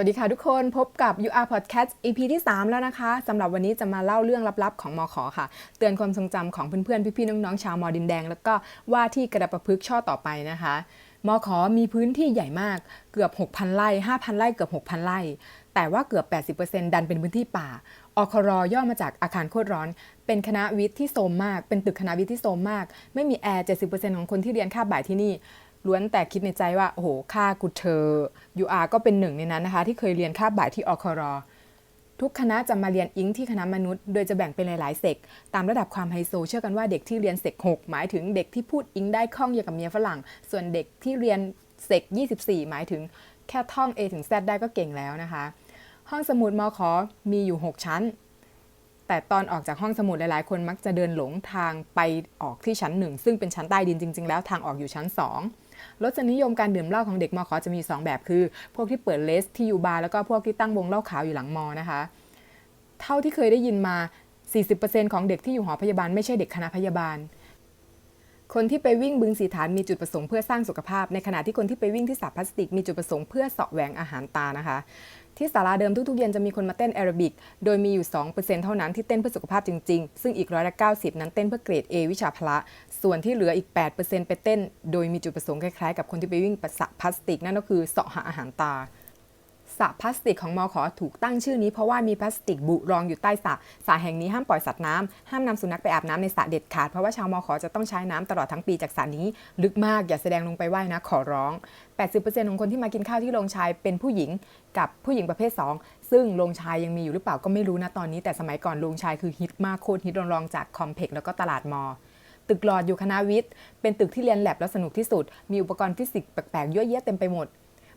วัสดีค่ะทุกคนพบกับ UR Podcast EP ที่ 3 แล้วนะคะสำหรับวันนี้จะมาเล่าเรื่องลับๆ ของมอขอค่ะ เตือนความทรงจำของเพื่อนๆ พี่ๆ น้องๆ ชาวมอดินแดง แล้วก็ว่าที่กระประพฤกษ์ช่อต่อไปนะคะมอขอมีพื้นที่ใหญ่มากเกือบ 6,000 ไร่ 5,000 ไร่เกือบ 6,000 ไร่ แต่ว่าเกือบ 80%ดันเป็นพื้นที่ป่าอครอย่อมาจากอาคารโคตรร้อน เป็นคณะวิทย์ที่โทรมมาก เป็นตึกคณะวิทย์ที่โทรมมาก ไม่มีแอร์ 70%ของคนที่เรียนคาบบ่ายที่นี่ ล้วนแต่คิดในใจว่า โอ้โหค่ากูเธอ UR ก็เป็นหนึ่งในนั้นนะคะ ที่เคยเรียนคาบบ่ายที่อครทุกคณะจะมาเรียนอิงที่คณะมนุษย์ โดยจะแบ่งเป็นหลาย ๆ เซก ตามระดับความไฮโซ เชื่อกันว่าเด็กที่เรียนเซก6 หมายถึงเด็กที่พูดอิงได้คล่องอย่างกับเมียฝรั่ง ส่วนเด็กที่เรียนเซก24 หมายถึงแค่ท่อง A ถึง Z ได้ก็เก่งแล้วนะคะ ห้องสมุดมขอมีอยู่ 6 ชั้น แต่ตอนออกจากห้องสมุดหลาย ๆ คนมักจะเดินหลงทางไปออกที่ชั้นหนึ่งซึ่งเป็นชั้นใต้ดินจริง ๆ แล้วทางออกอยู่ชั้น 2 รสนิยมการดื่มเหล้าของเด็กมขอจะมี 2 แบบคือ พวกที่เปิดเลสที่อยู่บาร์แล้วก็พวกที่ตั้งวงเหล้าขาวอยู่หลังมอนะคะ เท่าที่เคยได้ยินมา 40%ของเด็กที่อยู่หอพยาบาลไม่ใช่เด็กคณะพยาบาล คนที่ไปวิ่งบึงสีฐานมีจุดประสงค์เพื่อสร้างสุขภาพ ในขณะที่คนที่ไปวิ่งที่สระพลาสติกมีจุดประสงค์เพื่อเสาะแหวงอาหารตานะคะ ที่ศาลาเดิมทุกๆเย็นจะมีคนมาเต้นแอโรบิก โดยมีอยู่ 2%เท่านั้นที่เต้นเพื่อสุขภาพจริงๆ ซึ่งอีกร้อยละ90 นั้นเต้นเพื่อเกรด A วิชาพละ ส่วนที่เหลืออีก 8%ไปเต้น โดยมีจุดประสงค์คล้ายๆ กับคนที่ไปวิ่งประสระพลาสติกนั่นก็คือเสาะหาอาหารตา สระพลาสติกของมอขอถูกตั้งชื่อนี้เพราะว่ามีพลาสติกบุรองอยู่ใต้สระสระแห่งนี้ห้ามปล่อยสัตว์น้ำห้ามนำสุนัขไปอาบน้ำในสระเด็ดขาดเพราะว่าชาวมอขอจะต้องใช้น้ำตลอดทั้งปีจากสระนี้ ลึกมากอย่าแสดงลงไปว่ายนะขอร้อง 80%ของคนที่มากินข้าวที่โรงชายเป็นผู้หญิงกับผู้หญิงประเภท 2 ซึ่งโรงชายยังมีอยู่หรือเปล่าก็ไม่รู้นะตอนนี้ แต่สมัยก่อนโรงชายคือฮิตมากโคตรฮิตรองจากคอมเพล็กซ์แล้วก็ตลาดมอตึกหลอดอยู่คณะวิทย์ เป็นตึกที่เรียนแลบแล้วสนุกที่สุด มีอุปกรณ์ฟิสิกส์แปลกๆเยอะแยะเต็มไปหมด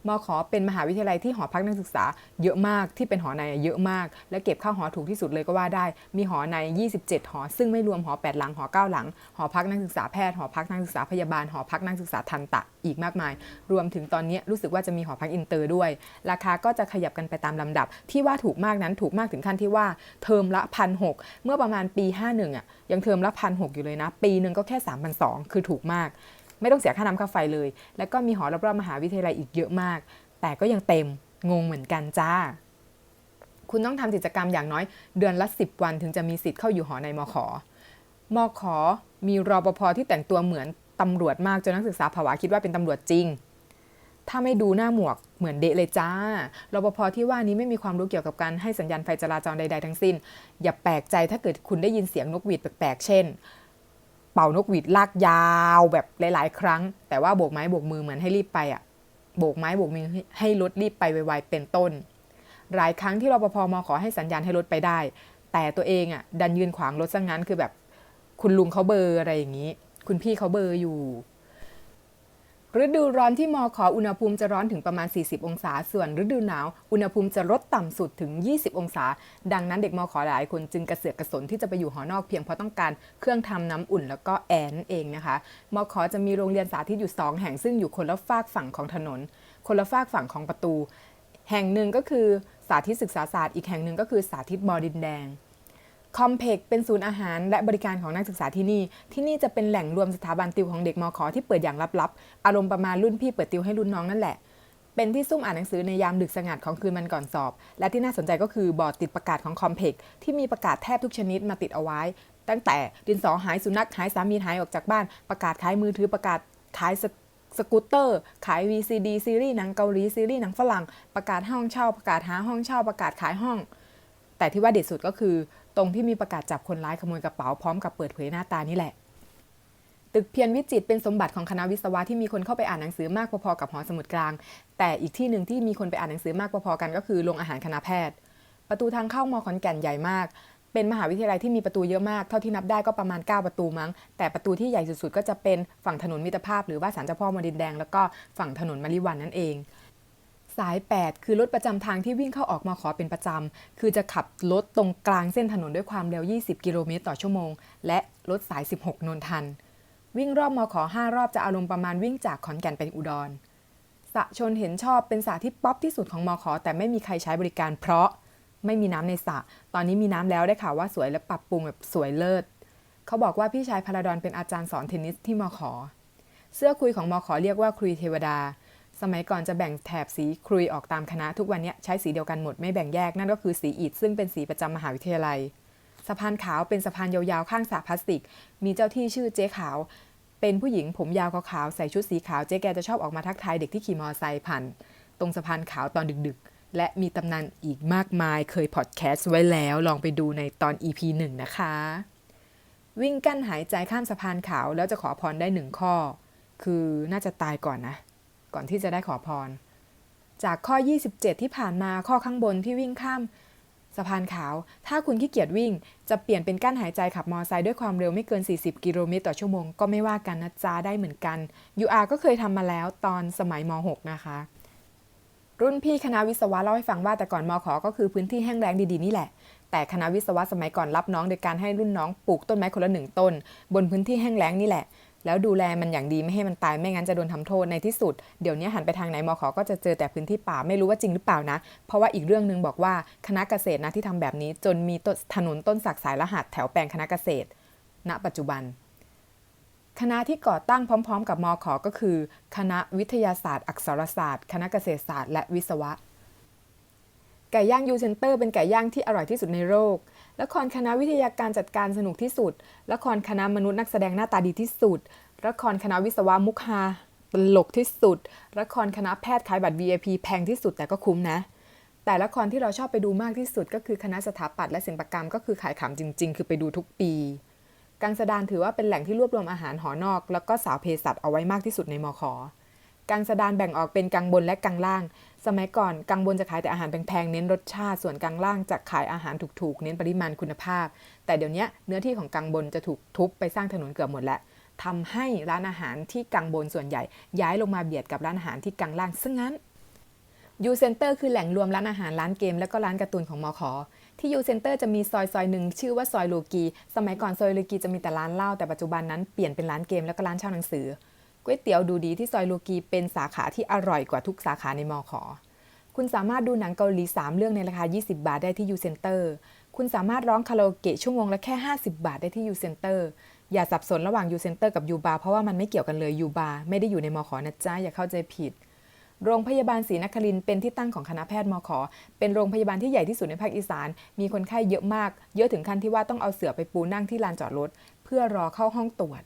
มขอเป็นมหาวิทยาลัยที่หอพักนักศึกษาเยอะมากที่เป็นหอในเยอะมาก และเก็บค่าหอถูกที่สุดเลยก็ว่าได้ มีหอใน 27 หอ ซึ่งไม่รวมหอ 8 หลังหอ 9 หลัง หอพักนักศึกษาแพทย์หอพักนักศึกษาพยาบาลหอพักนักศึกษาทันตะอีกมากมาย รวมถึงตอนนี้รู้สึกว่าจะมีหอพักอินเตอร์ด้วย ราคาก็จะขยับกันไปตามลำดับ ที่ว่าถูกมากนั้นถูกมากถึงขั้นที่ว่าเทอมละพันหเมื่อประมาณปี 51อะยังเทอมละพันหอยู่เลยนะ ปีหนึ่งก็แค่3 2 0 0คือถูกมาก ไม่ต้องเสียค่าน้ำค่าไฟเลย แล้วก็มีหอรอบๆมหาวิทยาลัยอีกเยอะมาก แต่ก็ยังเต็มงงเหมือนกันจ้า คุณต้องทำกิจกรรมอย่างน้อย เดือนละ 10 วันถึงจะมีสิทธิ์เข้าอยู่หอในมขอมขมีรปภที่แต่งตัวเหมือนตำรวจมากจนนักศึกษาภาวะคิดว่าเป็นตำรวจจริง ถ้าไม่ดูหน้าหมวกเหมือนเดะเลยจ้ารปภที่ว่านี้ไม่มีความรู้เกี่ยวกับการให้สัญญาณไฟจราจรใดๆทั้งสิ้น อย่าแปลกใจถ้าเกิดคุณได้ยินเสียงนกหวีดแปลกๆ เช่น เป่านกหวีดลากยาวแบบหลาย ๆ ครั้ง แต่ว่าโบกไม้โบกมือเหมือนให้รีบไปอะโบกไม้โบกมือให้รถรีบไปไวๆเป็นต้น หลายครั้งที่รปภมขอให้สัญญาณให้รถไปได้ แต่ตัวเองอะดันยืนขวางรถซะงั้นคือแบบ คุณลุงเขาเบอร์อะไรอย่างนี้ คุณพี่เขาเบอร์อยู่ ฤดูร้อนที่มอขออุณหภูมิจะร้อนถึงประมาณ 40 องศา ส่วนฤดูหนาว อุณหภูมิจะลดต่ำสุดถึง 20 องศา ดังนั้นเด็กมอขอหลายคนจึงกระเสือกกระสนที่จะไปอยู่หอนอกเพียงเพราะต้องการเครื่องทำน้ำอุ่นแล้วก็แอร์นั่นเองนะคะมอขอจะมีโรงเรียนสาธิตอยู่ 2 แห่งซึ่งอยู่คนละฝากฝั่งของถนน คนละฝากฝั่งของประตู แห่งหนึ่งก็คือสาธิตศึกษาศาสตร์อีกแห่งหนึ่งก็คือสาธิตบอดินแดง คอมเพกเป็นศูนย์อาหารและบริการของนักศึกษาที่นี่ ที่นี่จะเป็นแหล่งรวมสถาบันติวของเด็กมขอที่เปิดอย่างลับๆ อารมณ์ประมาณรุ่นพี่เปิดติวให้รุ่นน้องนั่นแหละ เป็นที่ซุ่มอ่านหนังสือในยามดึกสงัดของคืนมันก่อนสอบ และที่น่าสนใจก็คือบอร์ดติดประกาศของคอมเพกที่มีประกาศแทบทุกชนิดมาติดเอาไว้ ตั้งแต่ดินสอหายสุนัขหายสามีหายออกจากบ้าน ประกาศขายมือถือประกาศขายสสกูตเตอร์ ขาย VCD ซีรีส์หนังเกาหลีซีรีส์หนังฝรั่งประกาศห้องเช่า ประกาศหาห้องเช่าประกาศขายห้อง แต่ที่ว่าเด็ดสุดก็คือ ตรงที่มีประกาศจับคนร้ายขโมยกระเป๋าพร้อมกับเปิดเผยหน้าตานี่แหละตึกเพียรวิจิตเป็นสมบัติของคณะวิศวะที่มีคนเข้าไปอ่านหนังสือมากพอๆกับหอสมุดกลาง แต่อีกที่หนึ่งที่มีคนไปอ่านหนังสือมากพอๆกันก็คือโรงอาหารคณะแพทย์ ประตูทางเข้ามอขอนแก่นใหญ่มาก เป็นมหาวิทยาลัยที่มีประตูเยอะมาก เท่าที่นับได้ก็ประมาณ 9 ประตูมั้ง แต่ประตูที่ใหญ่สุดๆ ก็จะเป็นฝั่งถนนมิตรภาพ หรือว่าศาลเจ้าพ่อมดินแดง แล้วก็ฝั่งถนนมะลิวันนั่นเอง สาย 8 คือรถประจำทางที่วิ่งเข้าออกมาขอเป็นประจำ คือจะขับรถตรงกลางเส้นถนนด้วยความเร็ว 20 กิโลเมตรต่อชั่วโมง และรถสาย 16 นนทัน วิ่งรอบมขอ 5 รอบจะอารมณ์ประมาณวิ่งจากขอนแก่นไปอุดรสะชนเห็นชอบเป็นสระที่ป๊อปที่สุดของมขอ แต่ไม่มีใครใช้บริการเพราะไม่มีน้ำในสระ ตอนนี้มีน้ำแล้วได้ข่าวว่าสวยและปรับปรุงแบบสวยเลิศ เขาบอกว่าพี่ชายพาราดอนเป็นอาจารย์สอนเทนนิสที่มขอ เสื้อคุยของมขอเรียกว่าคุยเทวดา สมัยก่อนจะแบ่งแถบสีครุยออกตามคณะ ทุกวันนี้ใช้สีเดียวกันหมดไม่แบ่งแยกนั่นก็คือสีอิฐซึ่งเป็นสีประจำมหาวิทยาลัย สะพานขาวเป็นสะพานยาวๆข้างสระพลาสติก มีเจ้าที่ชื่อเจ๊ขาว เป็นผู้หญิงผมยาวขาวๆใส่ชุดสีขาวเจ๊แกจะชอบออกมาทักทายเด็กที่ขี่มอเตอร์ไซค์ผ่านตรงสะพานขาวตอนดึกๆ และมีตำนานอีกมากมายเคยพอดแคสต์ไว้แล้วลองไปดูในตอน EP 1 นะคะ วิ่งกั้นหายใจข้ามสะพานขาวแล้วจะขอพรได้หนึ่งข้อ คือน่าจะตายก่อนนะ ก่อนที่จะได้ขอพร จากข้อ 27 ที่ผ่านมาข้อข้างบนที่วิ่งข้ามสะพานขาว ถ้าคุณขี้เกียจวิ่ง จะเปลี่ยนเป็นกั้นหายใจขับมอไซค์ด้วยความเร็วไม่เกิน 40 กิโลเมตรต่อชั่วโมง ก็ไม่ว่ากันนะจ๊ะได้เหมือนกัน UR ก็เคยทำมาแล้วตอนสมัยม .6 นะคะ รุ่นพี่คณะวิศวะเล่าให้ฟังว่าแต่ก่อนมขอก็คือพื้นที่แห้งแล้งดีๆนี่แหละ แต่คณะวิศวะสมัยก่อนรับน้องโดยการให้รุ่นน้องปลูกต้นไม้คนละหนึ่งต้น บนพื้นที่แห้งแล้งนี่แหละ แล้วดูแลมันอย่างดีไม่ให้มันตายไม่งั้นจะโดนทำโทษในที่สุด เดี๋ยวนี้หันไปทางไหนมขก็จะเจอแต่พื้นที่ป่าไม่รู้ว่าจริงหรือเปล่านะ เพราะว่าอีกเรื่องหนึ่งบอกว่าคณะเกษตรนะที่ทำแบบนี้ จนมีถนนต้นสักสายรหัสแถวแปลงคณะเกษตร ณ ปัจจุบัน คณะที่ก่อตั้งพร้อม ๆ กับมขก็คือ คณะวิทยาศาสตร์ อักษรศาสตร์ คณะเกษตรศาสตร์ และวิศวะ ไก่ย่างยูเซนเตอร์เป็นไก่ย่างที่อร่อยที่สุดในโลกละครคณะวิทยาการจัดการสนุกที่สุดละครคณะมนุษย์นักแสดงหน้าตาดีที่สุดละครคณะวิศวะมุกฮาตลกที่สุดละครคณะแพทย์ขายบัตร VIP แพงที่สุดแต่ก็คุ้มนะ แต่ละครที่เราชอบไปดูมากที่สุดก็คือคณะสถาปัตย์และศิลปกรรมก็คือขายขำจริง ๆ คือไปดูทุกปี กังสดานถือว่าเป็นแหล่งที่รวบรวมอาหารหอนอก แล้วก็สาวเภสัชเอาไว้มากที่สุดในมข กังสดานแบ่งออกเป็นกังบนและกังล่าง สมัยก่อนกังบนจะขายแต่อาหารแพงๆเน้นรสชาติ ส่วนกังล่างจะขายอาหารถูกๆ เน้นปริมาณคุณภาพ แต่เดี๋ยวนี้เนื้อที่ของกังบนจะถูกทุบไปสร้างถนนเกือบหมดแล้วทำให้ร้านอาหารที่กังบนส่วนใหญ่ ย้ายลงมาเบียดกับร้านอาหารที่กังล่างซะงั้นยูเซ็นเตอร์คือแหล่งรวมร้านอาหารร้านเกม และก็ร้านการ์ตูนของมอขที่ยูเซ็นเตอร์จะมีซอยซอยหนึ่งชื่อว่าซอยโลกี สมัยก่อนซอยโลกีจะมีแต่ร้านเหล้าแต่ปัจจุบันนั้นเปลี่ยนเป็นร้านเกมแล้วก็ร้านเช่าหนังสือ ก๋วยเตี๋ยวดูดีที่ซอยโลกีเป็นสาขาที่อร่อยกว่าทุกสาขาในมขคุณสามารถดูหนังเกาหลี 3 เรื่องในราคา 20 บาทได้ที่ยูเซ็นเตอร์คุณสามารถร้องคาราโอเกะชั่วโมงละแค่ 50 บาทได้ที่ยูเซ็นเตอร์อย่าสับสนระหว่างยูเซ็นเตอร์กับยูบาเพราะว่ามันไม่เกี่ยวกันเลยยูบาไม่ได้อยู่ในมขนะจ๊ะอย่าเข้าใจผิด โรงพยาบาลศรีนครินทร์เป็นที่ตั้งของคณะแพทย์มขเป็นโรงพยาบาลที่ใหญ่ที่สุดในภาคอีสาน มีคนไข้เยอะมาก เยอะถึงขั้นที่ว่าต้องเอาเสือไปปูนั่งที่ลานจอดรถ เพื่อรอเข้าห้องตรวจ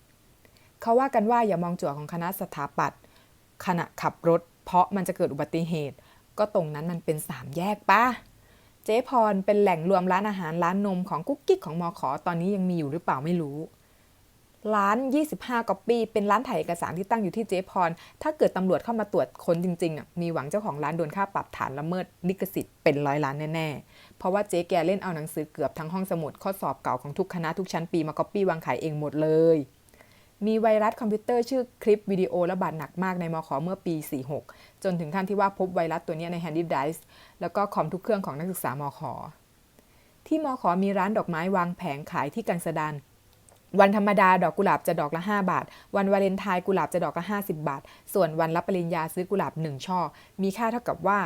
เขาว่ากันว่าอย่ามองจั่วของคณะสถาปัตย์ขณะขับรถ เพราะมันจะเกิดอุบัติเหตุ ก็ตรงนั้นมันเป็นสามแยกปะเจ๊พรเป็นแหล่งรวมร้านอาหารร้านนมของกุ๊กกิ๊กของมอขอตอนนี้ยังมีอยู่หรือเปล่าไม่รู้ ร้าน 25ก๊อปปี้เป็นร้านถ่ายเอกสารที่ตั้งอยู่ที่เจ๊พร ถ้าเกิดตำรวจเข้ามาตรวจค้นจริงๆอะมีหวังเจ้าของร้านโดนค่าปรับฐานละเมิดลิขสิทธิ์เป็นร้อยล้านแน่ๆ เพราะว่าเจ๊แกเล่นเอาหนังสือเกือบทั้งห้องสมุดข้อสอบเก่าของทุกคณะทุกชั้นปีมาก๊อปปี้วางขายเองหมดเลย มีไวรัสคอมพิวเตอร์ชื่อคลิปวิดีโอระบาดหนักมากในมขเมื่อปี 46 จนถึงขั้นที่ว่าพบไวรัสตัวนี้ในแฮนดี้ไดรฟ์แล้วก็คอมทุกเครื่องของนักศึกษามขที่มขมีร้านดอกไม้วางแผงขายที่กังสดานวันธรรมดาดอกกุหลาบจะดอกละ 5 บาท วันวาเลนไทน์กุหลาบจะดอกละ 50 บาท ส่วนวันรับปริญญาซื้อกุหลาบ 1 ช่อ มีค่าเท่ากับว่า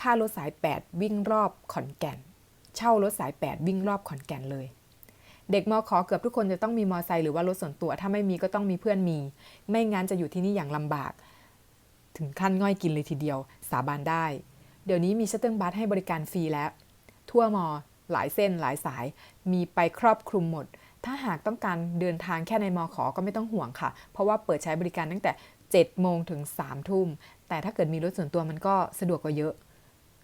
ค่ารถสาย 8 วิ่งรอบขอนแก่น เช่ารถสาย 8 วิ่งรอบขอนแก่นเลย เด็กมขอเกือบทุกคนจะต้องมีมอไซค์หรือว่ารถส่วนตัว ถ้าไม่มีก็ต้องมีเพื่อนมี ไม่งั้นจะอยู่ที่นี่อย่างลำบาก ถึงขั้นง่อยกินเลยทีเดียว สาบานได้ เดี๋ยวนี้มีชัตเติลบัสให้บริการฟรีแล้ว ทั่วมอ หลายเส้นหลายสาย มีไปครอบคลุมหมด ถ้าหากต้องการเดินทางแค่ในมอขอก็ไม่ต้องห่วงค่ะ เพราะว่าเปิดใช้บริการตั้งแต่7โมงถึง3ทุ่ม แต่ถ้าเกิดมีรถส่วนตัวมันก็สะดวกกว่าเยอะ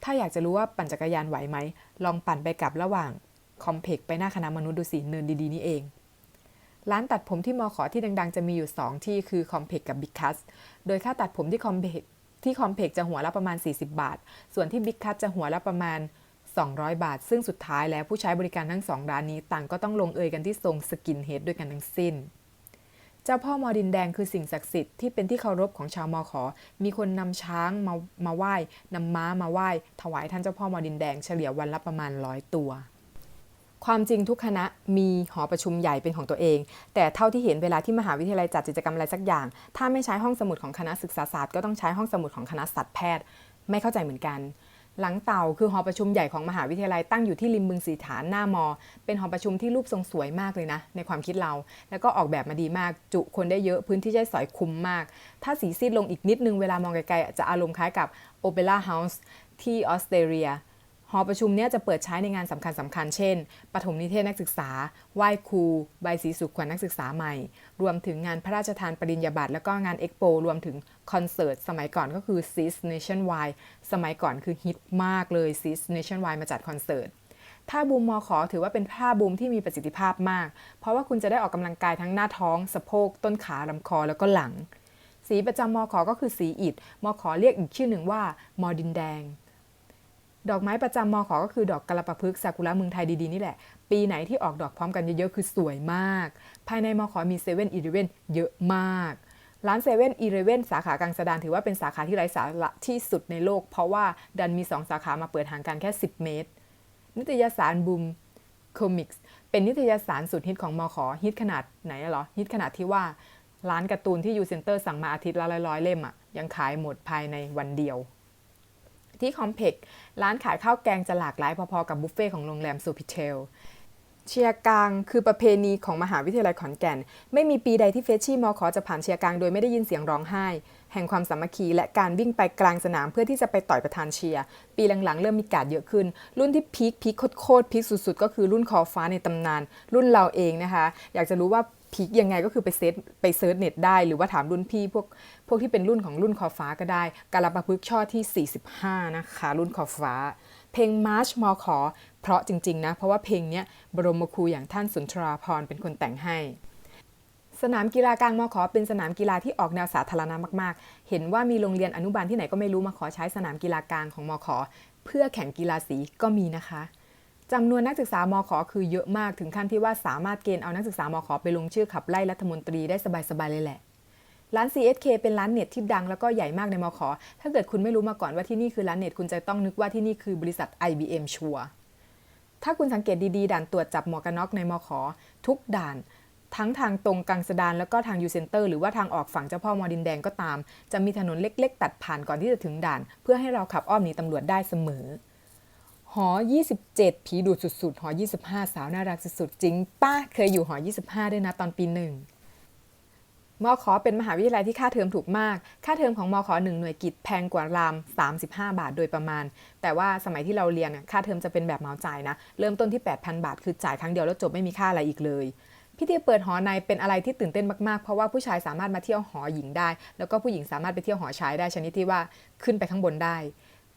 ถ้าอยากจะรู้ว่าปั่นจักรยานไหวไหม ลองปั่นไปกลับระหว่าง คอมเพกไปหน้าคณะมนุษย์ดูสิเนินดีๆนี่เอง ร้านตัดผมที่มอขอที่ดังๆ จะมีอยู่ 2 ที่คือคอมเพกกับบิ๊กคัสโดยค่าตัดผมที่คอมเพกที่คอมเพกจะหัวละประมาณ 40 บาท ส่วนที่บิ๊กคัสจะหัวละประมาณ 200 บาท ซึ่งสุดท้ายแล้วผู้ใช้บริการทั้งสองร้านนี้ต่างก็ต้องลงเอยกันที่ทรงสกินเฮดด้วยกันทั้งสิ้นเจ้าพ่อมอดินแดงคือสิ่งศักดิ์สิทธิ์ที่เป็นที่เคารพของชาวมอขอ มีคนนำช้างมามาไหว้นำม้ามาไหว้ ถวายท่านเจ้าพ่อมอดินแดงเฉลี่ยวันละประมาณร้อยตัว ความจริงทุกคณะมีหอประชุมใหญ่เป็นของตัวเอง แต่เท่าที่เห็นเวลาที่มหาวิทยาลัยจัดกิจกรรมอะไรสักอย่าง ถ้าไม่ใช้ห้องสมุดของคณะศึกษาศาสตร์ก็ต้องใช้ห้องสมุดของคณะสัตวแพทย์ ไม่เข้าใจเหมือนกัน หลังเต่าคือหอประชุมใหญ่ของมหาวิทยาลัยตั้งอยู่ที่ริมบึงสีฐานหน้ามอ เป็นหอประชุมที่รูปทรงสวยมากเลยนะ ในความคิดเรา แล้วก็ออกแบบมาดีมาก จุคนได้เยอะพื้นที่ใช้สอยคุ้มมาก ถ้าสีซีดลงอีกนิดนึงเวลามองไกลๆจะอารมณ์คล้ายกับโอเปร่าเฮาส์ที่ออสเตรเลีย หอประชุมเนี้ยจะเปิดใช้ในงานสำคัญสำคัญเช่น ปฐมนิเทศนักศึกษา ไหว้ครู ใบสีสุขขวัญนักศึกษาใหม่ รวมถึงงานพระราชทานปริญญาบัตร แล้วก็งานเอ็กโป รวมถึงคอนเสิร์ต สมัยก่อนก็คือ CIS Nationwide สมัยก่อนคือฮิตมากเลย CIS Nationwide มาจัดคอนเสิร์ตท่าบูมมอขอถือว่าเป็นท่าบูมที่มีประสิทธิภาพมาก เพราะว่าคุณจะได้ออกกำลังกายทั้งหน้าท้อง สะโพก ต้นขาลำคอแล้วก็หลัง สีประจำมอขอก็คือสีอิฐมอขอเรียกอีกชื่อหนึ่งว่ามอดินแดง ดอกไม้ประจำมอขอก็คือดอกกระปะพึกษ์ซากุระเมืองไทยดีๆ นี่แหละ ปีไหนที่ออกดอกพร้อมกันเยอะๆ คือสวยมาก ภายในมอขอมีเซเว่นอีเลเว่นเยอะมาก ร้านเซเว่นอีเลเว่นสาขากลางสะดานถือว่าเป็นสาขาที่ไร้สาระที่สุดในโลก เพราะว่าดันมี 2 สาขามาเปิดห่างกันแค่ 10 เมตร นิตยสารบูมคอมิกส์เป็นนิตยสารสุดฮิตของมอขอฮิตขนาดไหนเหรอฮิตขนาดที่ว่าร้านการ์ตูนที่ยูเซ็นเตอร์สั่งมาอาทิตย์ละร้อยๆเล่มอะยังขายหมดภายในวันเดียว ที่คอมเพกร้านขายข้าวแกงจะหลากหลายพอๆกับบุฟเฟ่ของโรงแรมซูพิเทลเชียร์กลางคือประเพณีของมหาวิทยาลัยขอนแก่น ไม่มีปีใดที่เฟชชี่มอขอจะผ่านเชียร์กลางโดยไม่ได้ยินเสียงร้องไห้ แห่งความสามัคคีและการวิ่งไปกลางสนามเพื่อที่จะไปต่อยประธานเชียร์ปีหลังๆ เริ่มมีการดเยอะขึ้น รุ่นที่พีคพีคโคตรพีคสุดๆ ก็คือรุ่นคอฟ้าในตำนาน รุ่นเราเองนะคะ อยากจะรู้ว่า พีคยังไงก็คือไปเซตไปเซิร์ชเน็ตได้หรือว่าถามรุ่นพี่พวกพวกที่เป็นรุ่นของรุ่นคอฟ้าก็ได้กาลปะพึกช่อที่ 45 นะคะ รุ่นคอฟ้า เพลงมาร์ชมอขอ เพราะจริง ๆ นะ เพราะว่าเพลงเนี้ยบรมครูอย่างท่านสุนทราพรเป็นคนแต่งให้สนามกีฬากลางมอขอเป็นสนามกีฬาที่ออกแนวสาธารณะมากๆ เห็นว่ามีโรงเรียนอนุบาลที่ไหนก็ไม่รู้มาขอใช้สนามกีฬากลางของมอขอ เพื่อแข่งกีฬาสีก็มีนะคะ จำนวนนักศึกษามอขอคือเยอะมากถึงขั้นที่ว่าสามารถเกณฑ์เอานักศึกษามอขอไปลงชื่อขับไล่รัฐมนตรีได้สบายๆเลยแหละร้าน CSK เป็นร้านเน็ตที่ดังแล้วก็ใหญ่มากในมอขอ ถ้าเกิดคุณไม่รู้มาก่อนว่าที่นี่คือร้านเน็ตคุณจะต้องนึกว่าที่นี่คือบริษัท IBM ชัวร์ถ้าคุณสังเกตดีๆ ด่านตรวจจับหมวกกันน็อกในมอขอ ทุกด่าน ทั้งทางตรงกลางสะดานแล้วก็ทางยูเซนเตอร์หรือว่าทางออกฝั่งเจ้าพ่อมอดินแดงก็ตาม จะมีถนนเล็ก ๆ ตัดผ่านก่อนที่จะถึงด่าน เพื่อให้เราขับอ้อมหนีตำรวจได้เสมอ หอ 27 ผีดูดสุดๆ หอ 25 สาวน่ารักสุดๆ จริงป้าเคยอยู่หอ 25 ด้วยนะตอนปีหนึ่งมอขอเป็นมหาวิทยาลัยที่ค่าเทอมถูกมาก ค่าเทอมของมอขอหนึ่งหน่วยกิจแพงกว่าราม 35 บาทโดยประมาณ แต่ว่าสมัยที่เราเรียนค่าเทอมจะเป็นแบบเหมาจ่ายนะ เริ่มต้นที่ 8,000 บาท คือจ่ายครั้งเดียวแล้วจบไม่มีค่าอะไรอีกเลย พิธีเปิดหอในเป็นอะไรที่ตื่นเต้นมากๆ เพราะว่าผู้ชายสามารถมาเที่ยวหอหญิงได้ แล้วก็ผู้หญิงสามารถไปเที่ยวหอชายได้ชนิดที่ว่าขึ้นไปข้างบนได้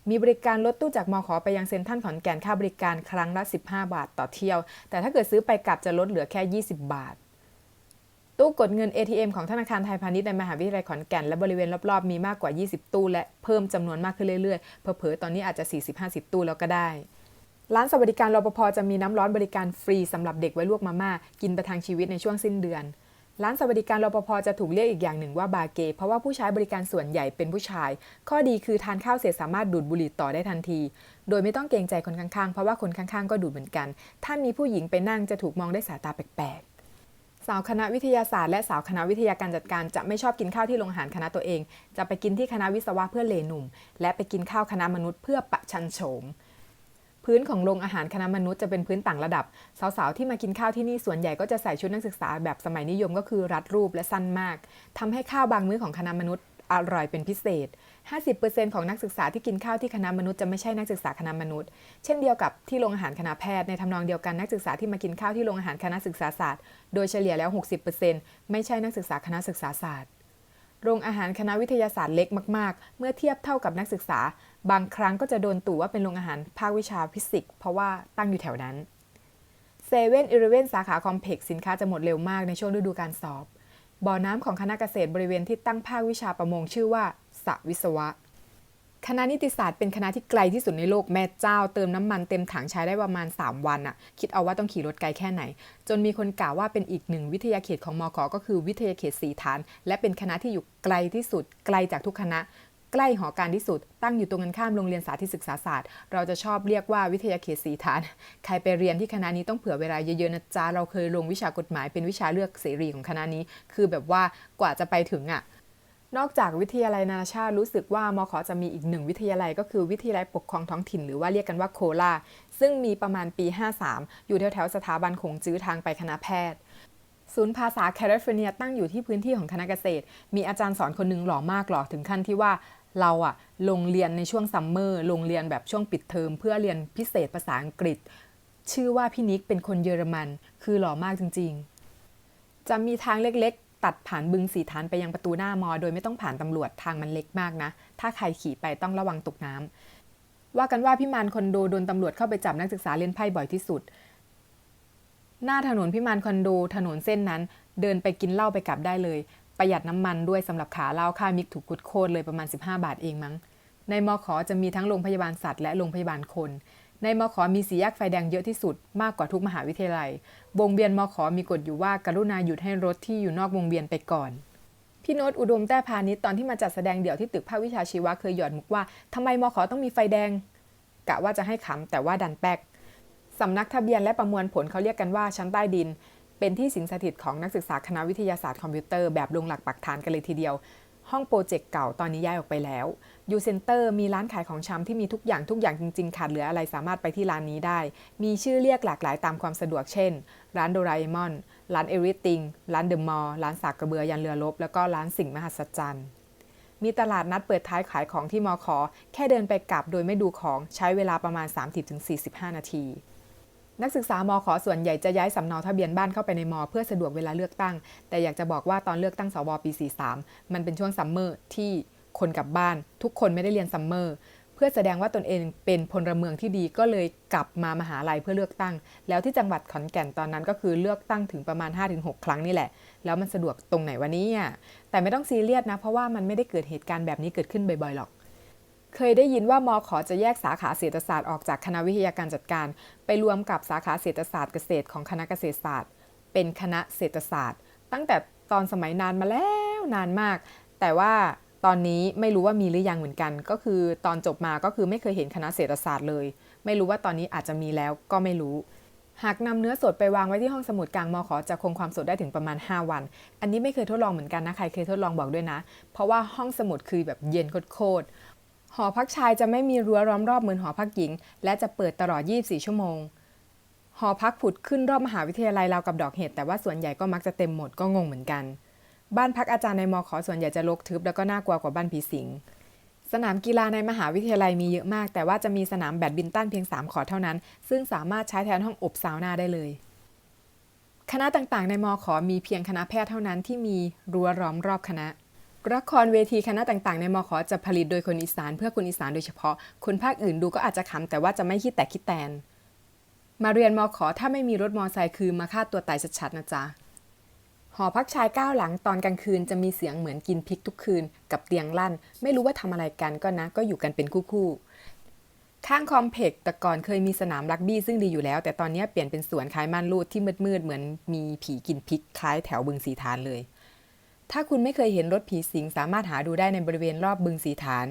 มีบริการรถตู้จากมอขอไปยังเซ็นทรัลขอนแก่นค่าบริการครั้งละ 15 บาทต่อเที่ยว แต่ถ้าเกิดซื้อไปกลับจะลดเหลือแค่ 20 บาท ตู้กดเงิน ATM ของธนาคารไทยพาณิชย์ในมหาวิทยาลัยขอนแก่นและบริเวณรอบๆ มีมากกว่า 20 ตู้ และเพิ่มจำนวนมากขึ้นเรื่อยๆ เผลอๆ ตอนนี้อาจจะ 40-50 ตู้แล้วก็ได้ร้านสวัสดิการรปภจะมีน้ำร้อนบริการฟรีสำหรับเด็กไว้ลวกมาม่ากินประทังชีวิตในช่วงสิ้นเดือน ร้านสวัสดิการรปภจะถูกเรียกอีกอย่างหนึ่งว่าบาเก เพราะว่าผู้ใช้บริการส่วนใหญ่เป็นผู้ชาย ข้อดีคือทานข้าวเสร็จสามารถดูดบุหรี่ต่อได้ทันที โดยไม่ต้องเกรงใจคนข้างๆ เพราะว่าคนข้างๆ ก็ดูดเหมือนกัน ถ้ามีผู้หญิงไปนั่งจะถูกมองด้วยสายตาแปลกสาวคณะวิทยาศาสตร์และสาวคณะวิทยาการจัดการจะไม่ชอบกินข้าวที่โรงอาหารคณะตัวเอง จะไปกินที่คณะวิศวะเพื่อเลหนุ่ม และไปกินข้าวคณะมนุษย์เพื่อประชันโฉม พื้นของโรงอาหารคณะมนุษย์จะเป็นพื้นต่างระดับ สาวๆ ที่มากินข้าวที่นี่ส่วนใหญ่ก็จะใส่ชุดนักศึกษาแบบสมัยนิยมก็คือรัดรูปและสั้นมากทำให้ข้าวบางมื้อของคณะมนุษย์อร่อยเป็นพิเศษ 50%ของนักศึกษาที่กินข้าวที่คณะมนุษย์จะไม่ใช่นักศึกษาคณะมนุษย์ เช่นเดียวกับที่โรงอาหารคณะแพทย์ในทำนองเดียวกันนักศึกษาที่มากินข้าวที่โรงอาหารคณะศึกษาศาสตร์ โดยเฉลี่ยแล้ว 60%ไม่ใช่นักศึกษาคณะศึกษาศาสตร์ โรงอาหารคณะวิทยาศาสตร์เล็กมาก ๆ เมื่อเทียบเท่ากับนักศึกษา บางครั้งก็จะโดนตู่ว่าเป็นโรงอาหารภาควิชาฟิสิกส์เพราะว่าตั้งอยู่แถวนั้นเซเว่นอีเลเว่นสาขาคอมเพล็กซ์สินค้าจะหมดเร็วมากในช่วงฤดูการสอบ บ่อน้ำของคณะเกษตรบริเวณที่ตั้งภาควิชาประมงชื่อว่าสวิศวะ คณะนิติศาสตร์เป็นคณะที่ไกลที่สุดในโลกแม่เจ้า เติมน้ำมันเต็มถังใช้ได้ประมาณ 3 วันอะคิดเอาว่าต้องขี่รถไกลแค่ไหน จนมีคนกล่าวว่าเป็นอีกหนึ่งวิทยาเขตของมขก็คือวิทยาเขตสีฐาน และเป็นคณะที่อยู่ไกลที่สุดไกลจากทุกคณะ ใกล้หอการที่สุด ตั้งอยู่ตรงกันข้ามโรงเรียนสาธิตศึกษาศาสตร์ เราจะชอบเรียกว่าวิทยาเขตสีฐาน ใครไปเรียนที่คณะนี้ต้องเผื่อเวลาเยอะๆนะจ๊ะ เราเคยลงวิชากฎหมายเป็นวิชาเลือกเสรีของคณะนี้ คือแบบว่ากว่าจะไปถึงอะนอกจากวิทยาลัยนานาชาติรู้สึกว่ามขจะมีอีกหนึ่งวิทยาลัยก็คือวิทยาลัยปกครองท้องถิ่นหรือว่าเรียกกันว่าโคลาซึ่งมีประมาณปี 53 อยู่แถวๆสถาบันคงจื้อทางไปคณะแพทย์ ศูนย์ภาษาแคลิฟอร์เนียตั้งอยู่ที่พื้นที่ของคณะเกษตร มีอาจารย์สอนคนหนึ่งหล่อมากหล่อถึงขั้นที่ว่าเราอะลงเรียนในช่วงซัมเมอร์ลงเรียนแบบช่วงปิดเทอมเพื่อเรียนพิเศษภาษาอังกฤษ ชื่อว่าพี่นิกเป็นคนเยอรมัน คือหล่อมากจริง ๆ จะมีทางเล็กๆ ตัดผ่านบึงสีฐานไปยังประตูหน้ามอ โดยไม่ต้องผ่านตำรวจทางมันเล็กมากนะ ถ้าใครขี่ไปต้องระวังตกน้ำว่ากันว่าพี่มานคอนโดโดนตำรวจเข้าไปจับนักศึกษาเล่นไพ่บ่อยที่สุด หน้าถนนพิมานคอนโดถนนเส้นนั้น เดินไปกินเหล้าไปกลับได้เลย ประหยัดน้ำมันด้วยสำหรับขาเหล้าค่ามิกถูกกุดโคตรเลยประมาณ 15 บาทเองมั้ง ในมอขอจะมีทั้งโรงพยาบาลสัตว์และโรงพยาบาลคน ในมอขอมีสีแยกไฟแดงเยอะที่สุดมากกว่าทุกมหาวิทยาลัย วงเวียนมอขอมีกฎอยู่ว่ากรุณาหยุดให้รถที่อยู่นอกวงเวียนไปก่อนพี่โน้ตอุดมแต้พาณิชย์ตอนที่มาจัดแสดงเดี่ยวที่ตึกภาควิชาชีวะเคยหยอดมุกว่าทำไมมอขอต้องมีไฟแดง กะว่าจะให้ขำแต่ว่าดันแป๊ก สำนักทะเบียนและประมวลผลเขาเรียกกันว่าชั้นใต้ดิน เป็นที่สิงสถิตของนักศึกษาคณะวิทยาศาสตร์คอมพิวเตอร์แบบลงหลักปักฐานกันเลยทีเดียว ห้องโปรเจกต์เก่าตอนนี้ย้ายออกไปแล้วยูเซนเตอร์มีร้านขายของชำที่มีทุกอย่างทุกอย่างจริง ๆ ขาดเหลืออะไรสามารถไปที่ร้านนี้ได้ มีชื่อเรียกหลากหลายตามความสะดวกเช่น ร้านโดราเอมอน ร้านเอริติง ร้านเดอะมอลล์ ร้านสากกระเบือยันเรือรบ แล้วก็ร้านสิ่งมหัศจรรย์ มีตลาดนัดเปิดท้ายขายของที่มอขอแค่เดินไปกลับโดยไม่ดูของใช้เวลาประมาณ 30-45 นาที นักศึกษามอขอส่วนใหญ่จะย้ายสำเนาทะเบียนบ้านเข้าไปในมอเพื่อสะดวกเวลาเลือกตั้ง แต่อยากจะบอกว่าตอนเลือกตั้งสวปี 43 มันเป็นช่วงซัมเมอร์ที่คนกลับบ้าน ทุกคนไม่ได้เรียนซัมเมอร์เพื่อแสดงว่าตนเองเป็นพลเมืองที่ดีก็เลยกลับมามหาลัยเพื่อเลือกตั้ง แล้วที่จังหวัดขอนแก่นตอนนั้นก็คือเลือกตั้งถึงประมาณ 5-6 ครั้งนี่แหละ แล้วมันสะดวกตรงไหนวะเนี่ยแต่ไม่ต้องซีเรียสนะ เพราะว่ามันไม่ได้เกิดเหตุการณ์แบบนี้เกิดขึ้นบ่อยๆหรอก เคยได้ยินว่ามอขอจะแยกสาขาเศรษฐศาสตร์ออกจากคณะวิทยาการจัดการ ไปรวมกับสาขาเศรษฐศาสตร์เกษตรของคณะเกษตรศาสตร์ เป็นคณะเศรษฐศาสตร์ ตั้งแต่ตอนสมัยนานมาแล้วนานมาก แต่ว่าตอนนี้ไม่รู้ว่ามีหรือยังเหมือนกัน ก็คือตอนจบมาก็คือไม่เคยเห็นคณะเศรษฐศาสตร์เลย ไม่รู้ว่าตอนนี้อาจจะมีแล้วก็ไม่รู้ หากนำเนื้อสดไปวางไว้ที่ห้องสมุดกลางมอขอจะคงความสดได้ถึงประมาณ 5 วัน อันนี้ไม่เคยทดลองเหมือนกันนะใครเคยทดลองบอกด้วยนะ เพราะว่าห้องสมุดคือแบบเย็นโคตร หอพักชายจะไม่มีรั้วล้อมรอบเหมือนหอพักหญิง และจะเปิดตลอด 24 ชั่วโมง หอพักผุดขึ้นรอบมหาวิทยาลัยราวกับดอกเห็ดแต่ว่าส่วนใหญ่ก็มักจะเต็มหมดก็งงเหมือนกัน บ้านพักอาจารย์ในมอขอส่วนใหญ่จะรกทึบแล้วก็น่ากลัวกว่าบ้านผีสิงสนามกีฬาในมหาวิทยาลัยมีเยอะมาก แต่ว่าจะมีสนามแบดมินตันเพียง 3 ขอเท่านั้น ซึ่งสามารถใช้แทนห้องอบซาวน่าได้เลย คณะต่างๆ ในมอขอมีเพียงคณะแพทย์เท่านั้นที่มีรั้วล้อมรอบคณะ ละครเวทีคณะต่างๆ ในมอขอจะผลิตโดยคนอีสาน เพื่อคนอีสานโดยเฉพาะ คนภาคอื่นดูก็อาจจะขำแต่ว่าจะไม่คิดแต่คิดแตน มาเรียนมอขอถ้าไม่มีรถมอไซค์คือมาฆ่าตัวตายชัดๆนะจ๊ะหอพักชายก้าวหลังตอนกลางคืนจะมีเสียงเหมือนกินพริกทุกคืน กับเตียงลั่น ไม่รู้ว่าทำอะไรกันก็นะ ก็อยู่กันเป็นคู่ๆข้างคอมเพล็กซ์แต่ก่อนเคยมีสนามรักบี้ซึ่งดีอยู่แล้ว แต่ตอนนี้เปลี่ยนเป็นสวนคล้ายม่านรูดที่มืดๆเหมือนมีผีกินพริกคล้ายแถวบึงสีฐานเลย ถ้าคุณไม่เคยเห็นรถผีสิงสามารถหาดูได้ในบริเวณรอบบึงสีฐาน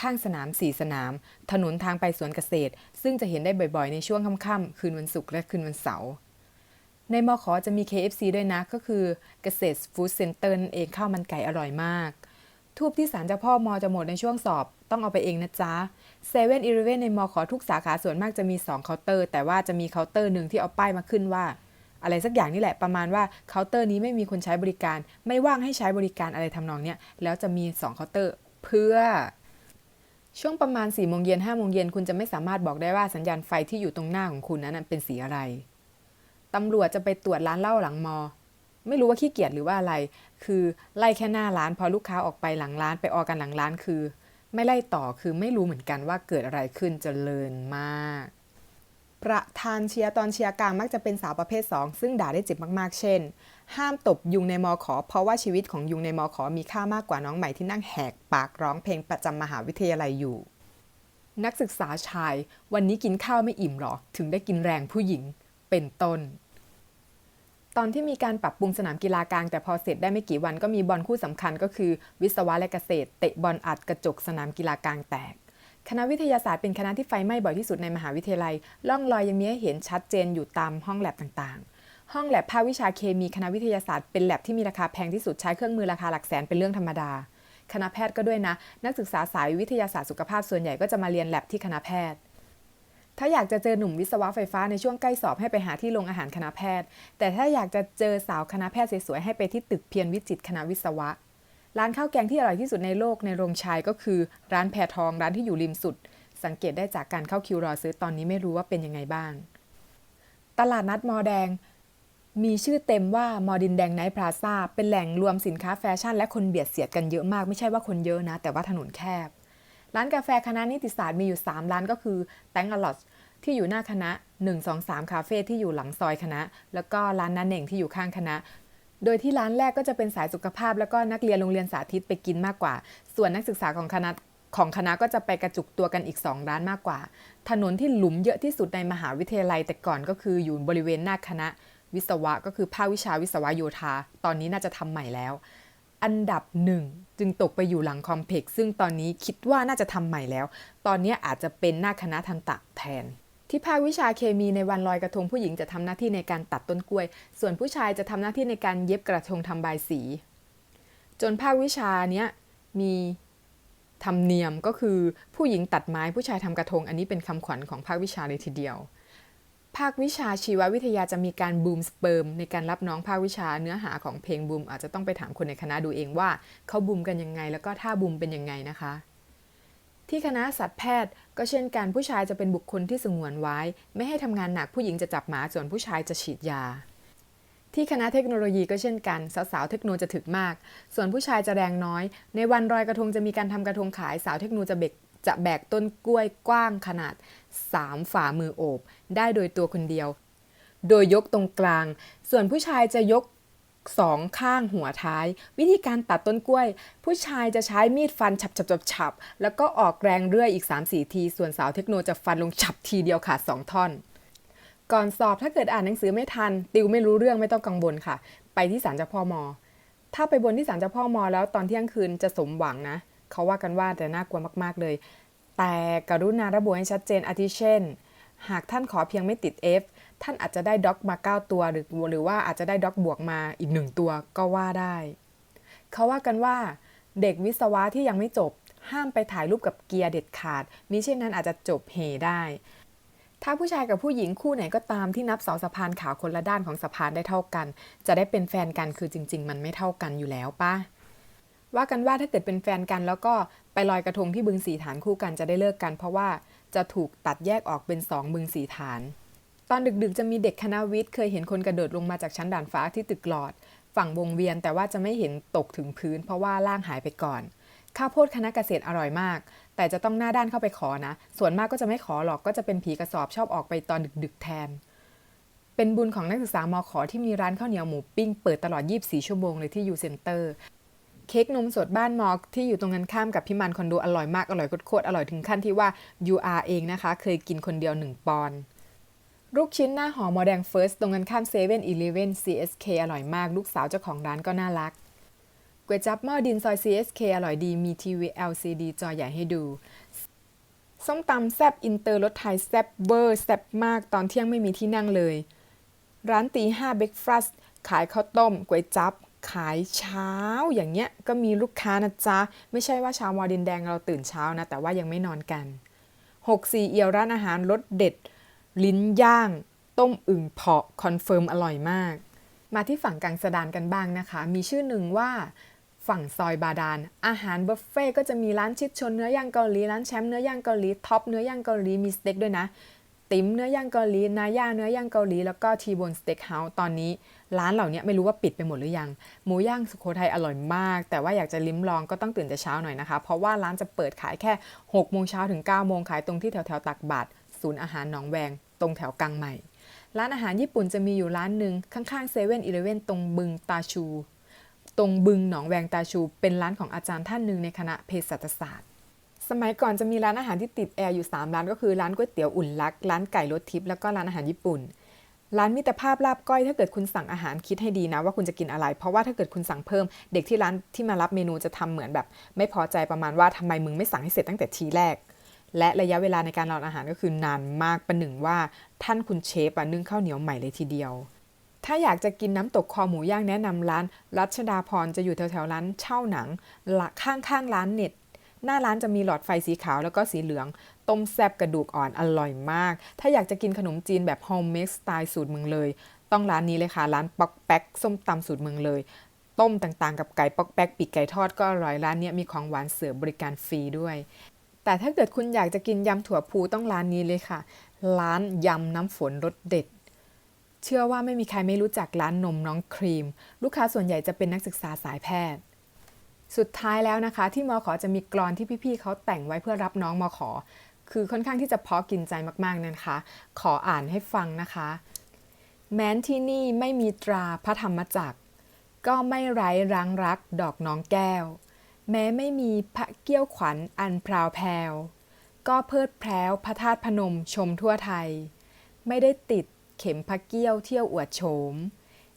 ข้างสนามสีสนาม ถนนทางไปสวนเกษตร ซึ่งจะเห็นได้บ่อยๆ ในช่วงค่ำๆคืนวันศุกร์และคืนวันเสาร์ในมอขอจะมี KFC ด้วยนะก็คือเกษตรฟู้ดเซ็นเตอร์เองข้าวมันไก่อร่อยมาก ทูบที่ศาลเจ้าพ่อมอจะหมดในช่วงสอบ ต้องเอาไปเองนะจ๊ะเซเว่นอีเลเว่นในมอขอทุกสาขาส่วนมากจะมี 2 เคาน์เตอร์ แต่ว่าจะมีเคาน์เตอร์หนึ่งที่เอาป้ายมาขึ้นว่า อะไรสักอย่างนี่แหละประมาณว่าเคาน์เตอร์นี้ไม่มีคนใช้บริการ ไม่ว่างให้ใช้บริการอะไรทำนองเนี้ยแล้วจะมี2เคาน์เตอร์เพื่อช่วงประมาณ4ี่โมงเย็นห้าโมงเย็นคุณจะไม่สามารถบอกได้ว่าสัญญาณไฟที่อยู่ตรงหน้าของคุณนั้นเป็นสีอะไร ตำรวจจะไปตรวจร้านเหล้าหลังมอ ไม่รู้ว่าขี้เกียจหรือว่าอะไร คือไล่แค่หน้าร้าน พอลูกค้าออกไปหลังร้านไปออกันหลังร้านคือ ไม่ไล่ต่อคือไม่รู้เหมือนกันว่าเกิดอะไรขึ้นเจริญมาก ประธานเชียร์ตอนเชียร์กลางมักจะเป็นสาวประเภท 2 ซึ่งด่าได้เจ็บมากๆ เช่น ห้ามตบยุงในมอขอ เพราะว่าชีวิตของยุงในมอขอมีค่ามากกว่าน้องใหม่ที่นั่งแหกปากร้องเพลงประจำมหาวิทยาลัยอยู่ นักศึกษาชาย วันนี้กินข้าวไม่อิ่มหรอ ถึงได้กินแรงผู้หญิง เป็นต้น ตอนที่มีการปรับปรุงสนามกีฬากลางแต่พอเสร็จได้ไม่กี่วันก็มีบอลคู่สำคัญก็คือ วิศวะและเกษตร เตะบอลอัดกระจกสนามกีฬากลางแตก คณะวิทยาศาสตร์เป็นคณะที่ไฟไหม้บ่อยที่สุดในมหาวิทยาลัยร่องรอยยังมีให้เห็นชัดเจนอยู่ตามห้องแลบต่างๆ ห้องแลบภาควิชาเคมีคณะวิทยาศาสตร์เป็นแลบที่มีราคาแพงที่สุดใช้เครื่องมือราคาหลักแสนเป็นเรื่องธรรมดา คณะแพทย์ก็ด้วยนะ นักศึกษาสายวิทยาศาสตร์สุขภาพส่วนใหญ่ก็จะมาเรียนแลบที่คณะแพทย์ถ้าอยากจะเจอหนุ่มวิศวะไฟฟ้าในช่วงใกล้สอบให้ไปหาที่โรงอาหารคณะแพทย์ แต่ถ้าอยากจะเจอสาวคณะแพทย์สวยๆให้ไปที่ตึกเพียรวิจิตคณะวิศวะ ร้านข้าวแกงที่อร่อยที่สุดในโลกในโรงชัยก็คือ ร้านแพทองร้านที่อยู่ริมสุด สังเกตได้จากการเข้าคิวรอซื้อตอนนี้ไม่รู้ว่าเป็นยังไงบ้าง ตลาดนัดมอแดง มีชื่อเต็มว่ามอดินแดงไนท์พลาซ่าเป็นแหล่งรวมสินค้าแฟชั่นและคนเบียดเสียดกันเยอะมากไม่ใช่ว่าคนเยอะนะ แต่ว่าถนนแคบ ร้านกาแฟคณะนิติศาสตร์มีอยู่ 3 ร้านก็คือแตงอลอ t ที่อยู่หน้าคณะ 1 2 3 คาเฟ่ที่อยู่หลังซอยคณะ แล้วก็ร้านนันเน่งที่อยู่ข้างคณะ โดยที่ร้านแรกก็จะเป็นสายสุขภาพ แล้วก็นักเรียนโรงเรียนสาธิตไปกินมากกว่า ส่วนนักศึกษาของคณะของคณะก็จะไปกระจุกตัวกันอีก 2 ร้านมากกว่า ถนนที่หลุมเยอะที่สุดในมหาวิทยาลัยแต่ก่อนก็คืออยู่บริเวณหน้าคณะ วิศวะก็คือภาควิชาวิศวะโยธา ตอนนี้น่าจะทำใหม่แล้ว อันดับหนึ่งจึงตกไปอยู่หลังคอมเพล็กซ์ซึ่งตอนนี้คิดว่าน่าจะทำใหม่แล้ว ตอนนี้อาจจะเป็นหน้าคณะทันตะแทน ที่ภาควิชาเคมีในวันลอยกระทงผู้หญิงจะทำหน้าที่ในการตัดต้นกล้วย ส่วนผู้ชายจะทำหน้าที่ในการเย็บกระทงทำบายสี จนภาควิชาเนี้ยมีธรรมเนียมก็คือผู้หญิงตัดไม้ผู้ชายทำกระทง อันนี้เป็นคำขวัญของภาควิชาเลยทีเดียว ภาควิชาชีววิทยาจะมีการบูมสเปิร์มในการรับน้องภาควิชาเนื้อหาของเพลงบูมอาจจะต้องไปถามคนในคณะดูเองว่าเขาบูมกันยังไง แล้วก็ท่าบูมเป็นยังไงนะคะ ที่คณะสัตวแพทย์ ก็เช่นกันผู้ชายจะเป็นบุคคลที่สงวนไว้ ไม่ให้ทำงานหนักผู้หญิงจะจับหมาส่วนผู้ชายจะฉีดยา ที่คณะเทคโนโลยีก็เช่นกัน สาวๆเทคโนจะถึกมาก ส่วนผู้ชายจะแรงน้อย ในวันรอยกระทงจะมีการทำกระทงขายสาวเทคโนจะเบกจะแบกต้นกล้วยกว้างขนาด 3 ฝ่ามือโอบ ได้โดยตัวคนเดียว โดยยกตรงกลาง ส่วนผู้ชายจะยก สองข้างหัวท้าย วิธีการตัดต้นกล้วย ผู้ชายจะใช้มีดฟันฉับฉับฉับฉับแล้วก็ออกแรงเรื่อยอีก 3-4 ที ส่วนสาวเทคโนจะฟันลงฉับทีเดียวขาด2ท่อน ก่อนสอบถ้าเกิดอ่านหนังสือไม่ทัน ติวไม่รู้เรื่องไม่ต้องกังวลค่ะ ไปที่ศาลเจ้าพ่อมอ ถ้าไปบนที่ศาลเจ้าพ่อมอ แล้วตอนเที่ยงคืนจะสมหวังนะ เขาว่ากันว่าแต่น่ากลัวมากๆเลย แต่กรุณาระบุให้ชัดเจนอาทิเช่น หากท่านขอเพียงไม่ติด F ท่านอาจจะได้ด็อกมา 9 ตัวหรือหรือว่าอาจจะได้ด็อกบวกมาอีกหนึ่งตัวก็ว่าได้ เขาว่ากันว่าเด็กวิศวะที่ยังไม่จบ ห้ามไปถ่ายรูปกับเกียร์เด็ดขาดมิเช่นนั้นอาจจะจบเหได้ ถ้าผู้ชายกับผู้หญิงคู่ไหนก็ตามที่นับเสาสะพานขาวคนละด้านของสะพานได้เท่ากัน จะได้เป็นแฟนกันคือจริง ๆ มันไม่เท่ากันอยู่แล้วป่ะว่ากันว่าถ้าเกิดเป็นแฟนกันแล้วก็ไปลอยกระทงที่บึงสีฐานคู่กันจะได้เลิกกัน เพราะว่าจะถูกตัดแยกออกเป็นสองบึงสีฐาน ตอนดึกๆ จะมีเด็กคณะวิทย์เคยเห็นคนกระโดดลงมาจากชั้นด่านฟ้าที่ตึกหลอด ฝั่งวงเวียนแต่ว่าจะไม่เห็นตกถึงพื้น เพราะว่าล่างหายไปก่อน ข้าวโพดคณะเกษตรอร่อยมาก แต่จะต้องหน้าด้านเข้าไปขอนะ ส่วนมากก็จะไม่ขอหรอกก็จะเป็นผีกระสอบชอบออกไปตอนดึกๆแทน เป็นบุญของนักศึกษามอขอที่มีร้านข้าวเหนียวหมูปิ้งเปิดตลอด 24 ชั่วโมงเลยที่ยูเซ็นเตอร์เค้กนมสดบ้านมอกที่อยู่ตรงกันข้ามกับพี่มันคอนโดอร่อยมากอร่อยโคตรอร่อยถึงขั้นที่ว่า UR เองนะคะ เคยกินคนเดียว 1 ปอนด์ ลูกชิ้นหน้าหอมอแดงเฟิร์สตรงกันข้ามเซเว่นอีเลเว่น CSK อร่อยมาก ลูกสาวเจ้าของร้านก็น่ารักก๋วยจับหม้อดินซอย CSK อร่อยดีมีทีวี LCD จอใหญ่ให้ดู ส้มตำแซบอินเตอร์รสไทยแซบเวอร์แซบมากตอนเที่ยงไม่มีที่นั่งเลย ร้านตีห้าเบรกฟาสขายข้าวต้มก๋วยจับขายเช้าอย่างเงี้ยก็มีลูกค้านะจ๊ะ ไม่ใช่ว่าชาวมอดินแดงเราตื่นเช้านะ แต่ว่ายังไม่นอนกัน 64 เอียวร้านอาหารรสเด็ด ลิ้นย่าง ต้มอึ่งเผาะคอนเฟิร์มอร่อยมาก มาที่ฝั่งกลางสะดานกันบ้างนะคะ มีชื่อหนึ่งว่าฝั่งซอยบาดาล อาหารบุฟเฟ่ก็จะมีร้านชิดชนเนื้อย่างเกาหลี ร้านแชมป์เนื้อย่างเกาหลี ท็อปเนื้อย่างเกาหลี มีสเต็กด้วยนะ ติ๋มเนื้อย่างเกาหลี นาย่าเนื้อย่างเกาหลี แล้วก็ทีบนสเต็กเฮาส์ ตอนนี้ ร้านเหล่านี้ไม่รู้ว่าปิดไปหมดหรือยัง หมูย่างสุโขทัยอร่อยมาก แต่ว่าอยากจะลิ้มลองก็ต้องตื่นแต่เช้าหน่อยนะคะ เพราะว่าร้านจะเปิดขายแค่6โมงเช้าถึง9โมงขายตรงที่แถวแถวตักบาทศูนย์อาหารหนองแวง ตรงแถวกลางใหม่ ร้านอาหารญี่ปุ่นจะมีอยู่ร้านหนึ่งข้างๆเซเว่นอีเลเว่นตรงบึงตาชู ตรงบึงหนองแวงตาชู เป็นร้านของอาจารย์ท่านหนึ่งในคณะเภสัชศาสตร์ สมัยก่อนจะมีร้านอาหารที่ติดแอร์อยู่ 3 ร้านก็คือร้านก๋วยเตี๋ยวอุ่นลัก ร้านไก่รสทิพย์แล้วก็ร้านอาหารญี่ปุ่นร้านมิตรภาพลาบก้อยถ้าเกิดคุณสั่งอาหารคิดให้ดีนะว่าคุณจะกินอะไร เพราะว่าถ้าเกิดคุณสั่งเพิ่ม เด็กที่ร้านที่มารับเมนูจะทำเหมือนแบบ ไม่พอใจประมาณว่าทำไมมึงไม่สั่งให้เสร็จตั้งแต่ทีแรก และระยะเวลาในการรออาหารก็คือนานมากประหนึ่งว่าท่านคุณเชฟอะนึ่งข้าวเหนียวใหม่เลยทีเดียว ถ้าอยากจะกินน้ำตกคอหมูย่างแนะนำร้าน รัชดาพรจะอยู่แถวๆร้านเช่าหนังหลักข้างๆร้านเน็ตหน้าร้านจะมีหลอดไฟสีขาวแล้วก็สีเหลือง ต้มแซบกระดูกอ่อนอร่อยมาก ถ้าอยากจะกินขนมจีนแบบโฮมเมดสไตล์สูตรเมืองเลย ต้องร้านนี้เลยค่ะ ร้านป๊อกแป๊กส้มตำสูตรเมืองเลย ต้มต่างๆ กับไก่ป๊อกแป๊กปีกไก่ทอดก็อร่อย ร้านนี้มีของหวานเสิร์ฟบริการฟรีด้วย แต่ถ้าเกิดคุณอยากจะกินยำถั่วพูต้องร้านนี้เลยค่ะ ร้านยำน้ำฝนรสเด็ด เชื่อว่าไม่มีใครไม่รู้จักร้านนมน้องครีม ลูกค้าส่วนใหญ่จะเป็นนักศึกษาสายแพทย์ สุดท้ายแล้วนะคะ ที่มขอจะมีกรอนที่พี่ๆเขาแต่งไว้เพื่อรับน้องมขอ คือค่อนข้างที่จะเพาะกินใจมากๆนะคะ ขออ่านให้ฟังนะคะ แม้นที่นี่ไม่มีตราพระธรรมจักรก็ไม่ไร้รังรักดอกน้องแก้ว แม้ไม่มีพระเกี้ยวขวัญอันพราวแพรวก็เพิดแพร้วพระธาตุพนมชมทั่วไทย ไม่ได้ติดเข็มพระเกี้ยวเที่ยวอวดโฉม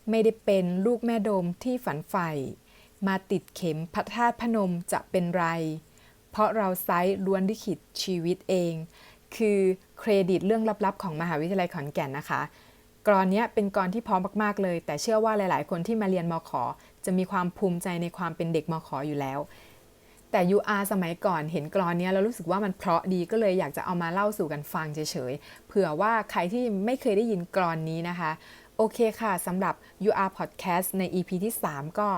ไม่ได้เป็นลูกแม่โดมที่ฝันใฝ่มาติดเข็มพระธาตุพนมจะเป็นไร เพราะเราไซร้ล้วนลิขิตชีวิตเอง คือเครดิตเรื่องลับๆ ของมหาวิทยาลัยขอนแก่นนะคะ กรอนนี้เป็นกรที่พร้อมมากๆเลย แต่เชื่อว่าหลายๆ คนที่มาเรียนมข จะมีความภูมิใจในความเป็นเด็กมขออยู่แล้ว แต่ UR สมัยก่อนเห็นกรอนนี้แล้วรู้สึกว่ามันเพราะดีก็เลยอยากจะเอามาเล่าสู่กันฟังเฉยๆ เผื่อว่าใครที่ไม่เคยได้ยินกรอนนี้นะคะ โอเคค่ะสำหรับ UR Podcast ใน EP ที่ 3 ก็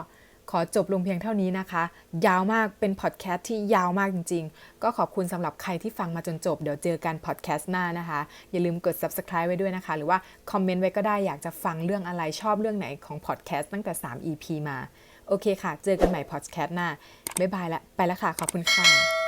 ขอจบลงเพียงเท่านี้นะคะ ยาวมากเป็นพอดแคสต์ที่ยาวมากจริง ๆ ก็ขอบคุณสำหรับใครที่ฟังมาจนจบ เดี๋ยวเจอกันพอดแคสต์หน้านะคะ อย่าลืมกด subscribe ไว้ด้วยนะคะ หรือว่าคอมเมนต์ไว้ก็ได้อยากจะฟังเรื่องอะไรชอบเรื่องไหนของพอดแคสต์ตั้งแต่ 3 EP มา โอเคค่ะ เจอกันใหม่พอดแคสต์หน้าบ๊ายบายละไปแล้วค่ะขอบคุณค่ะ